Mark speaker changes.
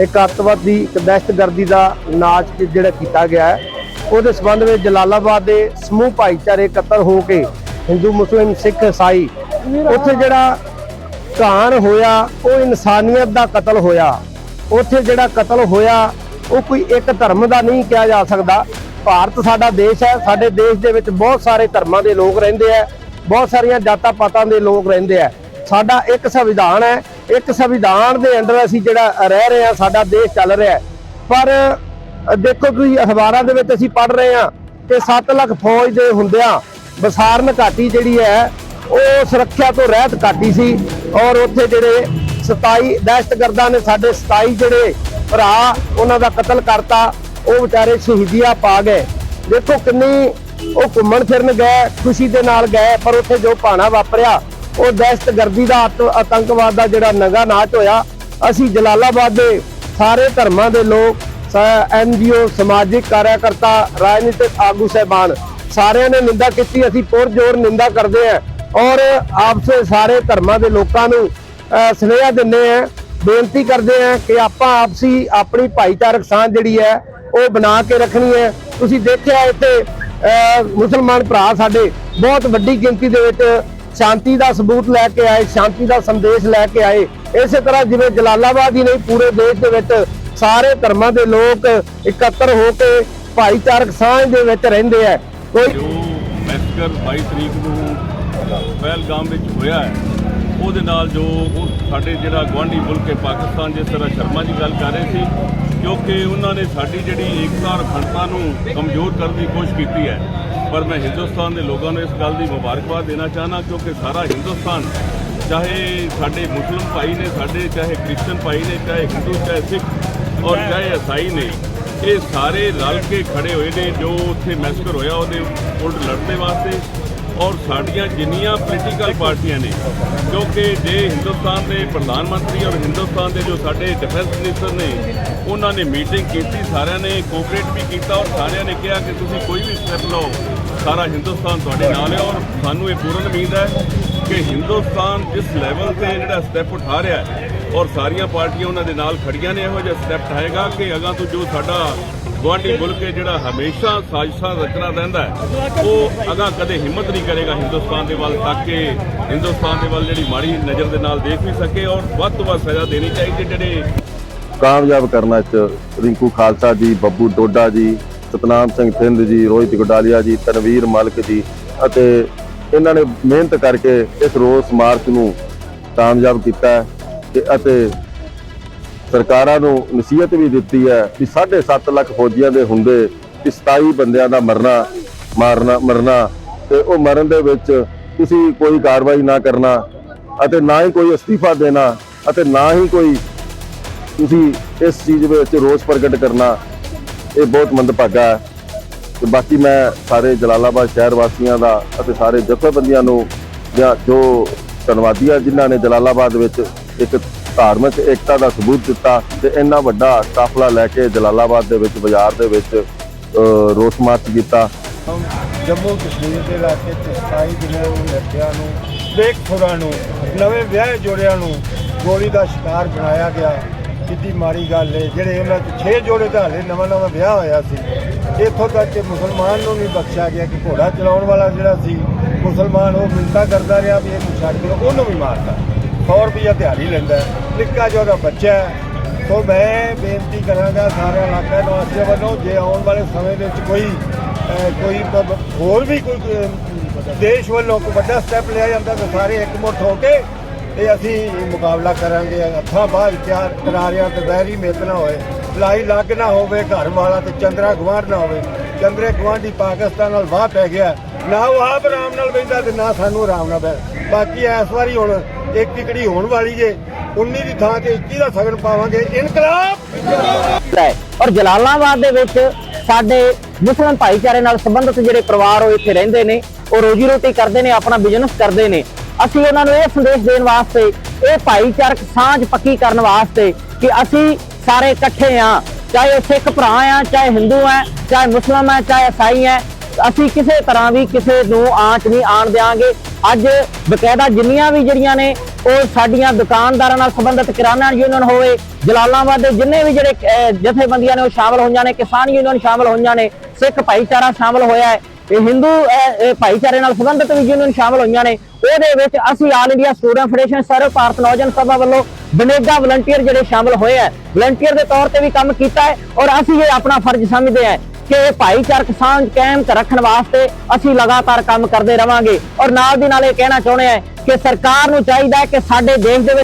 Speaker 1: ਇੱਕ ਅੱਤਵਾਦੀ ਇੱਕ ਦਹਿਸ਼ਤਗਰਦੀ ਦਾ ਨਾਚ ਜਿਹੜਾ ਕੀਤਾ ਗਿਆ ਹੈ ਉਹਦੇ ਸਬੰਧ ਵਿੱਚ ਜਲਾਲਾਬਾਦ ਦੇ ਸਮੂਹ ਭਾਈਚਾਰੇ ਇਕੱਤਰ ਹੋ ਕੇ ਹਿੰਦੂ ਮੁਸਲਿਮ ਸਿੱਖ ਈਸਾਈ ਉੱਥੇ ਜਿਹੜਾ ਘਾਣ ਹੋਇਆ ਉਹ ਇਨਸਾਨੀਅਤ ਦਾ ਕਤਲ ਹੋਇਆ ਉੱਥੇ ਜਿਹੜਾ ਕਤਲ ਹੋਇਆ ਉਹ ਕੋਈ ਇੱਕ ਧਰਮ ਦਾ ਨਹੀਂ ਕਿਹਾ ਜਾ ਸਕਦਾ ਭਾਰਤ ਸਾਡਾ ਦੇਸ਼ ਹੈ, ਸਾਡੇ ਦੇਸ਼ ਦੇ ਵਿੱਚ ਬਹੁਤ ਸਾਰੇ ਧਰਮਾਂ ਦੇ ਲੋਕ ਰਹਿੰਦੇ ਆ, ਬਹੁਤ ਸਾਰੀਆਂ ਜਾਤਾਂ ਪਾਤਾਂ ਦੇ ਲੋਕ ਰਹਿੰਦੇ ਆ। ਸਾਡਾ ਇੱਕ ਸੰਵਿਧਾਨ ਹੈ, ਇੱਕ ਸੰਵਿਧਾਨ ਦੇ ਅੰਡਰ ਅਸੀਂ ਜਿਹੜਾ ਰਹਿ ਰਹੇ ਹਾਂ, ਸਾਡਾ ਦੇਸ਼ ਚੱਲ ਰਿਹਾ ਪਰ ਦੇਖੋ ਤੁਸੀਂ, ਅਖਬਾਰਾਂ ਦੇ ਵਿੱਚ ਅਸੀਂ ਪੜ੍ਹ ਰਹੇ ਹਾਂ ਕਿ 7 ਲੱਖ ਫੌਜ ਦੇ ਹੁੰਦਿਆਂ ਬਸਾਰਨ ਘਾਟੀ ਜਿਹੜੀ ਹੈ, ਉਹ ਸੁਰੱਖਿਆ ਤੋਂ ਰਹਿਤ ਘਾਟੀ ਸੀ ਔਰ ਉੱਥੇ ਜਿਹੜੇ 27 ਦਹਿਸ਼ਤਗਰਦਾਂ ਨੇ ਸਾਡੇ 27 ਜਿਹੜੇ ਭਰਾ, ਉਹਨਾਂ ਦਾ ਕਤਲ ਕਰਤਾ। ਉਹ ਵਿਚਾਰੇ ਸ਼ਹੀਦੀਆਂ ਪਾ ਗਏ। ਦੇਖੋ ਕਿੰਨੀ ਉਹ ਘੁੰਮਣ ਫਿਰਨ ਗਏ, ਖੁਸ਼ੀ ਦੇ ਨਾਲ ਗਏ, ਪਰ ਉੱਥੇ ਜੋ ਭਾਣਾ ਵਾਪਰਿਆ, ਉਹ ਦਹਿਸ਼ਤਗਰਦੀ ਦਾ ਆਤੰਕਵਾਦ ਦਾ ਜਿਹੜਾ ਨਗਾ ਨਾਚ ਹੋਇਆ, ਅਸੀਂ ਜਲਾਲਾਬਾਦ ਦੇ ਸਾਰੇ ਧਰਮਾਂ ਦੇ ਲੋਕ ਐਨਜੀਓ ਸਮਾਜਿਕ ਕਾਰਿਆਕਰਤਾ, ਰਾਜਨੀਤਿਕ ਆਗੂ ਸਹਿਬਾਨ, ਸਾਰਿਆਂ ਨੇ ਨਿੰਦਾ ਕੀਤੀ, ਅਸੀਂ ਪੁਰ ਪੁਰਜੋਰ ਨਿੰਦਾ ਕਰਦੇ ਹਾਂ। ਔਰ ਆਪਸ ਸਾਰੇ ਧਰਮਾਂ ਦੇ ਲੋਕਾਂ ਨੂੰ ਸੁਨੇਹਾ ਦਿੰਦੇ ਹਾਂ ਬੇਨਤੀ ਕਰਦੇ ਹਾਂ ਕਿ ਆਪਾਂ ਆਪਸੀ ਆਪਣੀ ਭਾਈਚਾਰਕ ਸਾਂਝ ਜਿਹੜੀ ਹੈ, ਉਹ ਬਣਾ ਕੇ ਰੱਖਣੀ ਹੈ। ਤੁਸੀਂ ਦੇਖਿਆ ਇੱਥੇ ਮੁਸਲਮਾਨ ਭਰਾ ਸਾਡੇ ਬਹੁਤ ਵੱਡੀ ਗਿਣਤੀ ਦੇ ਵਿੱਚ ਸ਼ਾਂਤੀ ਦਾ ਸਬੂਤ ਲੈ ਕੇ ਆਏ, ਸ਼ਾਂਤੀ ਦਾ ਸੰਦੇਸ਼ ਲੈ ਕੇ ਆਏ। ਇਸੇ ਤਰ੍ਹਾਂ ਜਿਵੇਂ ਜਲਾਲਾਬਾਦ ਹੀ ਨਹੀਂ, ਪੂਰੇ ਦੇਸ਼ ਦੇ ਵਿੱਚ ਸਾਰੇ ਧਰਮਾਂ ਦੇ ਲੋਕ ਇਕੱਤਰ ਹੋ ਕੇ ਭਾਈਚਾਰਕ ਸਾਂਝ ਦੇ ਵਿੱਚ ਰਹਿੰਦੇ ਆ। ਕੋਈ
Speaker 2: ਮੈਸਕਰ 22 ਤਰੀਕ ਨੂੰ ਪਹਿਲਗਾਮ ਵਿੱਚ ਹੋਇਆ ਹੈ ਉਹਦੇ ਨਾਲ ਜੋ ਉਹ ਸਾਡੇ ਜਿਹੜਾ ਗਵਾਂਢੀ ਮੁਲਕ ਹੈ ਪਾਕਿਸਤਾਨ, ਜਿਸ ਤਰ੍ਹਾਂ ਸ਼ਰਮਾ ਜੀ ਗੱਲ ਕਰ ਰਹੇ ਸੀ, ਕਿਉਂਕਿ ਉਹਨਾਂ ਨੇ ਸਾਡੀ ਜਿਹੜੀ ਏਕਤਾ ਔਰ ਅਖੰਡਤਾ ਨੂੰ ਕਮਜ਼ੋਰ ਕਰਨ ਦੀ ਕੋਸ਼ਿਸ਼ ਕੀਤੀ ਹੈ। ਪਰ ਮੈਂ ਹਿੰਦੁਸਤਾਨ ਦੇ ਲੋਕਾਂ ਨੂੰ ਇਸ ਗੱਲ ਦੀ ਮੁਬਾਰਕਬਾਦ ਦੇਣਾ ਚਾਹਨਾ ਕਿਉਂਕਿ ਸਾਰਾ ਹਿੰਦੁਸਤਾਨ, ਚਾਹੇ ਸਾਡੇ ਮੁਸਲਮ ਭਾਈ ਨੇ, ਸਾਡੇ ਚਾਹੇ ਕ੍ਰਿਸਚਨ ਭਾਈ ਨੇ, ਚਾਹੇ ਹਿੰਦੂ, ਚਾਹੇ ਸਿੱਖ ਔਰ ਚਾਹੇ ਈਸਾਈ ਨੇ, ਇਹ ਸਾਰੇ ਰਲ ਕੇ ਖੜੇ ਹੋਏ ਨੇ, ਜੋ ਉੱਥੇ ਮੈਸਕਰ ਹੋਇਆ, ਉਹਦੇ ਉਲਟ ਲੜਨੇ ਵਾਸਤੇ। ਔਰ ਸਾਡੀਆਂ ਜਿੰਨੀਆਂ ਪੋਲੀਟੀਕਲ ਪਾਰਟੀਆਂ ਨੇ, ਕਿਉਂਕਿ ਜੇ ਹਿੰਦੁਸਤਾਨ ਦੇ ਪ੍ਰਧਾਨ ਮੰਤਰੀ ਔਰ ਹਿੰਦੁਸਤਾਨ ਦੇ ਜੋ ਸਾਡੇ ਡਿਫੈਂਸ ਮਿਨਿਸਟਰ ਨੇ, ਉਹਨਾਂ ਨੇ ਮੀਟਿੰਗ ਕੀਤੀ, ਸਾਰਿਆਂ ਨੇ ਕੋਆਪਰੇਟ ਵੀ ਕੀਤਾ ਔਰ ਸਾਰਿਆਂ ਨੇ ਕਿਹਾ ਕਿ ਤੁਸੀਂ ਕੋਈ ਵੀ ਸਟੈਪ ਲਓ, ਸਾਰਾ ਹਿੰਦੁਸਤਾਨ ਤੁਹਾਡੇ ਨਾਲ ਹੈ ਔਰ ਸਾਨੂੰ ਇਹ ਪੂਰਨ ਉਮੀਦ ਹੈ ਕਿ ਹਿੰਦੁਸਤਾਨ ਜਿਸ ਲੈਵਲ ਤੇ ਜਿਹੜਾ ਸਟੈਪ ਉਠਾ ਰਿਹਾ ਹੈ ਔਰ ਸਾਰੀਆਂ ਪਾਰਟੀਆਂ ਉਹਨਾਂ ਦੇ ਨਾਲ ਖੜੀਆਂ ਨੇ, ਇਹੋ ਜਿਹਾ ਸਟੈਪ ਉਠਾਏਗਾ ਕਿ ਅਗਾਂ ਤੋਂ ਜੋ ਸਾਡਾ ਗੁਆਂਢੀ ਮੁਲਕ ਹੈ ਜਿਹੜਾ ਹਮੇਸ਼ਾ ਸਾਜ਼ਿਸ਼ਾਂ ਰਚਣਾ ਰਹਿੰਦਾ ਹੈ। ਉਹ ਅਗਾਂ ਕਦੇ ਹਿੰਮਤ ਨਹੀਂ ਕਰੇਗਾ ਹਿੰਦੁਸਤਾਨ ਦੇ ਵੱਲ ਤੱਕ ਕੇ, ਹਿੰਦੁਸਤਾਨ ਦੇ ਵੱਲ ਜਿਹੜੀ ਮਾੜੀ ਨਜ਼ਰ ਦੇ ਨਾਲ ਦੇਖ ਵੀ ਸਕੇ ਔਰ ਵੱਧ ਤੋਂ ਵੱਧ ਸਜ਼ਾ ਦੇਣੀ ਚਾਹੀਦੀ ਜਿਹੜੇ
Speaker 3: ਕਾਮਯਾਬ ਕਰਨਾ ਚ ਰਿੰਕੂ ਖਾਲਸਾ ਜੀ, ਬੱਬੂ ਡੋਡਾ ਜੀ, ਸਤਨਾਮ ਸਿੰਘ ਥਿੰਦ ਜੀ, ਰੋਹਿਤ ਗੁਡਾਲੀਆ ਜੀ, ਤਨਵੀਰ ਮਲਕ ਜੀ ਅਤੇ ਇਹਨਾਂ ਨੇ ਮਿਹਨਤ ਕਰਕੇ ਇਸ ਰੋਸ ਮਾਰਚ ਨੂੰ ਕਾਮਯਾਬ ਕੀਤਾ ਹੈ ਅਤੇ ਸਰਕਾਰਾਂ ਨੂੰ ਨਸੀਹਤ ਵੀ ਦਿੱਤੀ ਹੈ ਕਿ 7.5 ਲੱਖ ਫੌਜੀਆਂ ਦੇ ਹੁੰਦੇ ਕਿ 27 ਬੰਦਿਆਂ ਦਾ ਮਰਨਾ, ਮਾਰਨਾ, ਮਰਨਾ ਤੇ ਉਹ ਮਰਨ ਦੇ ਵਿੱਚ ਤੁਸੀਂ ਕੋਈ ਕਾਰਵਾਈ ਨਾ ਕਰਨਾ ਅਤੇ ਨਾ ਹੀ ਕੋਈ ਅਸਤੀਫਾ ਦੇਣਾ ਅਤੇ ਨਾ ਹੀ ਕੋਈ ਤੁਸੀਂ ਇਸ ਚੀਜ਼ ਵਿੱਚ ਰੋਸ ਪ੍ਰਗਟ ਕਰਨਾ, ਇਹ ਬਹੁਤ ਮੰਦਭਾਗਾ ਹੈ। ਤੇ ਬਾਕੀ ਮੈਂ ਸਾਰੇ ਜਲਾਲਾਬਾਦ ਸ਼ਹਿਰ ਵਾਸੀਆਂ ਦਾ ਅਤੇ ਸਾਰੇ ਜਥੇਬੰਦੀਆਂ ਨੂੰ ਜਾਂ ਜੋ ਧੰਨਵਾਦੀ ਆ ਜਿਨ੍ਹਾਂ ਨੇ ਜਲਾਲਾਬਾਦ ਵਿੱਚ ਇੱਕ ਧਾਰਮਿਕ ਏਕਤਾ ਦਾ ਸਬੂਤ ਦਿੱਤਾ ਤੇ ਇੰਨਾ ਵੱਡਾ ਕਾਫਲਾ ਲੈ ਕੇ ਜਲਾਲਾਬਾਦ ਦੇ ਵਿੱਚ, ਬਾਜ਼ਾਰ ਦੇ ਵਿੱਚ ਰੋਸ ਮਾਰਚ ਕੀਤਾ।
Speaker 4: ਜੰਮੂ ਕਸ਼ਮੀਰ ਦੇ ਇਲਾਕੇ ਚ 27 ਦਿਨਾਂ ਨੂੰ, ਲੜਕਿਆਂ ਨੂੰ ਬੇਖੁਰਾਂ ਨੂੰ, ਨਵੇਂ ਵਿਆਹ ਜੋੜਿਆਂ ਨੂੰ ਗੋਲੀ ਦਾ ਸ਼ਿਕਾਰ ਬਣਾਇਆ ਗਿਆ। ਕਿੰਨੀ ਮਾੜੀ ਗੱਲ ਹੈ ਜਿਹੜੇ ਉਹਨਾਂ ਚ 6 ਜੋੜੇ ਦਾ ਹਲੇ ਨਵਾਂ ਨਵਾਂ ਵਿਆਹ ਹੋਇਆ ਸੀ। ਇੱਥੋਂ ਤੱਕ ਕਿ ਮੁਸਲਮਾਨ ਨੂੰ ਵੀ ਬਖਸ਼ਿਆ ਗਿਆ ਕਿ ਘੋੜਾ ਚਲਾਉਣ ਵਾਲਾ ਜਿਹੜਾ ਸੀ, ਮੁਸਲਮਾਨ ਉਹ ਮਿੰਤਾ ਕਰਦਾ ਰਿਹਾ ਵੀ ਇਹਨੂੰ ਛੱਡ ਦਿਓ ਉਹਨੂੰ ਵੀ ਮਾਰਦਾ 100 ਰੁਪਈਆ ਦਿਹਾੜੀ ਲੈਂਦਾ ਨਿੱਕਾ ਜਿਹਾ ਉਹਦਾ ਬੱਚਾ ਹੈ। ਸੋ ਮੈਂ ਬੇਨਤੀ ਕਰਾਂਗਾ ਸਾਰੇ ਇਲਾਕਾ ਨਿਵਾਸੀਆਂ ਵੱਲੋਂ, ਜੇ ਆਉਣ ਵਾਲੇ ਸਮੇਂ ਦੇ ਵਿੱਚ ਕੋਈ ਕੋਈ ਹੋਰ ਵੀ ਕੋਈ ਦੇਸ਼ ਵੱਲੋਂ ਕੋਈ ਵੱਡਾ ਸਟੈਪ ਲਿਆ ਜਾਂਦਾ, ਤਾਂ ਸਾਰੇ ਇਕਮੁੱਠ ਹੋ ਕੇ ਇਹ ਅਸੀਂ ਮੁਕਾਬਲਾ ਕਰਾਂਗੇ। ਹੱਥਾਂ ਬਾਹਰ ਚਾਰ ਕਰਾਰਿਆਂ ਤੇ ਬੈਰੀ ਮੇਤ ਨਾ ਹੋਏ। ਲਾਈ ਲੱਗ ਨਾ ਹੋਵੇ, ਘਰ ਵਾਲਾ ਤੇ ਚੰਦਰਾ ਗਵਾਂਢ ਨਾ ਹੋਵੇ। ਚੰਦਰੇ ਗਵਾਂਢੀ ਪਾਕਿਸਤਾਨ ਨਾਲ ਵਾਹ ਪੈ ਗਿਆ। ਨਾ ਉਹ ਆਪ ਆਰਾਮ ਨਾਲ ਬੈਂਦਾ ਤੇ ਨਾ ਸਾਨੂੰ ਆਰਾਮ ਨਾਲ ਬੈ ਬਾਕੀ ਇਸ ਵਾਰੀ ਹੁਣ ਇੱਕ ਟਿਕੜੀ ਹੋਣ ਵਾਲੀ ਜੇ 19 ਦੀ ਥਾਂ ਤੇ 21 ਦਾ ਸਗਨ ਪਾਵਾਂਗੇ। ਇਨਕਲਾਬ!
Speaker 5: ਔਰ ਜਲਾਲਾਬਾਦ ਦੇ ਵਿੱਚ ਸਾਡੇ ਮੁਸਲਮਾਨ ਭਾਈਚਾਰੇ ਨਾਲ ਸੰਬੰਧਿਤ ਜਿਹੜੇ ਪਰਿਵਾਰ ਉਹ ਇੱਥੇ ਰਹਿੰਦੇ ਨੇ, ਉਹ ਰੋਜੀ ਰੋਟੀ ਕਰਦੇ ਨੇ, ਆਪਣਾ ਬਿਜ਼ਨਸ ਕਰਦੇ ਨੇ। ਅਸੀਂ ਉਹਨਾਂ ਨੂੰ ਇਹ ਸੰਦੇਸ਼ ਦੇਣ ਵਾਸਤੇ, ਇਹ ਭਾਈਚਾਰਕ ਸਾਂਝ ਪੱਕੀ ਕਰਨ ਵਾਸਤੇ ਕਿ ਅਸੀਂ ਸਾਰੇ ਇਕੱਠੇ ਆ ਚਾਹੇ ਉਹ ਸਿੱਖ ਭਰਾ ਆ ਚਾਹੇ ਹਿੰਦੂ ਆ ਚਾਹੇ ਮੁਸਲਮਾਨ ਆ ਚਾਹੇ ਈਸਾਈ ਆ ਅਸੀਂ ਕਿਸੇ ਤਰ੍ਹਾਂ ਵੀ ਕਿਸੇ ਨੂੰ ਆਂਚ ਨਹੀਂ ਆਣ ਦਿਆਂਗੇ। ਅੱਜ ਬਕਾਇਦਾ ਜਿੰਨੀਆਂ ਵੀ ਜਿਹੜੀਆਂ ਨੇ ਉਹ ਸਾਡੀਆਂ ਦੁਕਾਨਦਾਰਾਂ ਨਾਲ ਸੰਬੰਧਿਤ ਕਿਰਾਨਾ ਯੂਨੀਅਨ ਹੋਵੇ, ਜਲਾਲਾਬਾਦ ਦੇ ਜਿੰਨੇ ਵੀ ਜਿਹੜੇ ਜਥੇਬੰਦੀਆਂ ਨੇ ਉਹ ਸ਼ਾਮਲ ਹੋਈਆਂ ਨੇ, ਕਿਸਾਨ ਯੂਨੀਅਨ ਸ਼ਾਮਲ ਹੋਈਆਂ ਨੇ, ਸਿੱਖ ਭਾਈਚਾਰਾ ਸ਼ਾਮਲ ਹੋਇਆ ਹੈ, ਇਹ ਹਿੰਦੂ ਭਾਈਚਾਰੇ ਨਾਲ ਸੰਬੰਧਿਤ ਵੀ ਯੂਨੀਅਨ ਸ਼ਾਮਲ ਹੋਈਆਂ ਨੇ, ਉਹਦੇ ਵਿੱਚ ਅਸੀਂ all India student federation Sarv Bharat Naujawan Sabha ਵੱਲੋਂ ਬਨੇਗਾ ਵਲੰਟੀਅਰ ਜਿਹੜੇ ਸ਼ਾਮਲ ਹੋਏ ਹੈ ਵਲੰਟੀਅਰ ਦੇ ਤੌਰ ਤੇ ਵੀ ਕੰਮ ਕੀਤਾ ਹੈ ਔਰ ਅਸੀਂ ਇਹ ਆਪਣਾ ਫਰਜ਼ ਸਮਝਦੇ ਹਾਂ। ਕਿ ਭਾਈਚਾਰਕ ਸਾਂਝ ਕਾਇਮ ਰੱਖਣ ਵਾਸਤੇ ਅਸੀਂ ਲਗਾਤਾਰ ਕੰਮ ਕਰਦੇ ਰਵਾਂਗੇ। ਔਰ ਨਾਲ ਦੀ ਨਾਲ ਇਹ ਕਹਿਣਾ ਚਾਹੁੰਦੇ ਹਾਂ ਕਿ ਸਰਕਾਰ ਨੂੰ ਚਾਹੀਦਾ ਹੈ ਕਿ ਸਾਡੇ ਦੇਸ਼ ਦੇ ਵਿੱਚ